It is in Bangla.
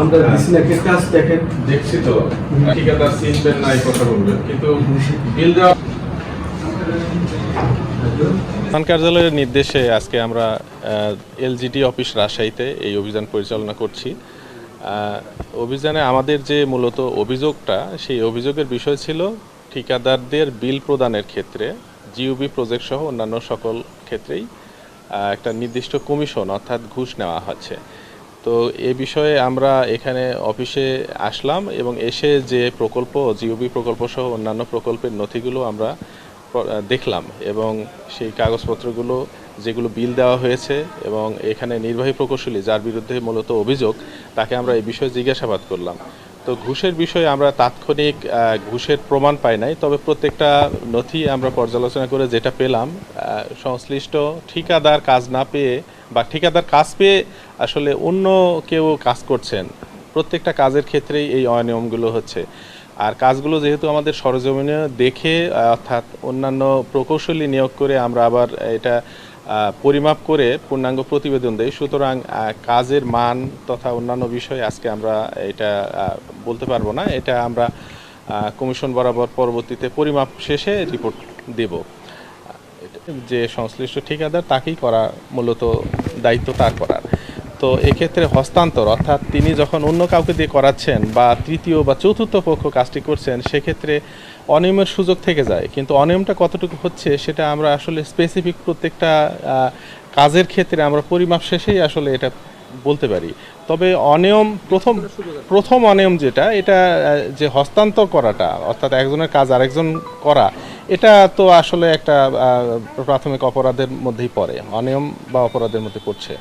আমরা দিছি না একটা কাজ দেখেন। দেখছি তো। ঠিকাদার চিনবেন না এই কথা বলবেন। কিন্তু বিল দেওয়া প্রধান কার্যালয়ের নির্দেশে আজকে আমরা এলজিডি অফিস রাজশাহীতে এই অভিযান পরিচালনা করছি। অভিযানে আমাদের যে মূলত অভিযোগটা সেই অভিযোগের বিষয় ছিল ঠিকাদারদের বিল প্রদানের ক্ষেত্রে জিওবি প্রজেক্ট সহ অন্যান্য সকল ক্ষেত্রেই একটা নির্দিষ্ট কমিশন অর্থাৎ ঘুষ নেওয়া হচ্ছে। তো এ বিষয়ে আমরা এখানে অফিসে আসলাম এবং এসে যে প্রকল্প জিওবি প্রকল্প সহ অন্যান্য প্রকল্পের নথিগুলো আমরা দেখলাম এবং সেই কাগজপত্রগুলো, যেগুলো বিল দেওয়া হয়েছে এবং এখানে নির্বাহী প্রকৌশলী যার বিরুদ্ধে মূলত অভিযোগ, তাকে আমরা এই বিষয়ে জিজ্ঞাসাবাদ করলাম। তো ঘুষের বিষয়ে আমরা তাৎক্ষণিক ঘুষের প্রমাণ পাই নাই, তবে প্রত্যেকটা নথি আমরা পর্যালোচনা করে যেটা পেলাম সংশ্লিষ্ট ঠিকাদার কাজ না পেয়ে বা ঠিকাদার কাজ পেয়ে আসলে অন্য কেউ কাজ করছেন, প্রত্যেকটা কাজের ক্ষেত্রেই এই অনিয়মগুলো হচ্ছে। আর কাজগুলো যেহেতু আমাদের সরজমিনে দেখে, অর্থাৎ অন্যান্য প্রকৌশলী নিয়োগ করে আমরা আবার এটা পরিমাপ করে পূর্ণাঙ্গ প্রতিবেদন দেই। সুতরাং কাজের মান তথা অন্যান্য বিষয়ে আজকে আমরা এটা বলতে পারব না। এটা আমরা কমিশন বরাবর পরবর্তীতে পরিমাপ শেষে রিপোর্ট দেব। যে সংশ্লিষ্ট ঠিকাদার তাকেই করা মূলত দায়িত্ব তার করার। তো এক্ষেত্রে হস্তান্তর, অর্থাৎ তিনি যখন অন্য কাউকে দিয়ে করাচ্ছেন বা তৃতীয় বা চতুর্থ পক্ষ কাজটি করছেন, সেক্ষেত্রে অনিয়মের সুযোগ থেকে যায়। কিন্তু অনিয়মটা কতটুকু হচ্ছে সেটা আমরা আসলে স্পেসিফিক প্রত্যেকটা কাজের ক্ষেত্রে আমরা পরিমাপ শেষেই আসলে এটা বলতে পারি। তবে অনিয়ম প্রথম প্রথম অনিয়ম যেটা, এটা যে হস্তান্তর করাটা, অর্থাৎ একজনের কাজ আরেকজন করা এটা তো আসলে একটা প্রাথমিক অপরাধের মধ্যেই পড়ে অনিয়ম বা অপরাধের মধ্যে পড়ছে।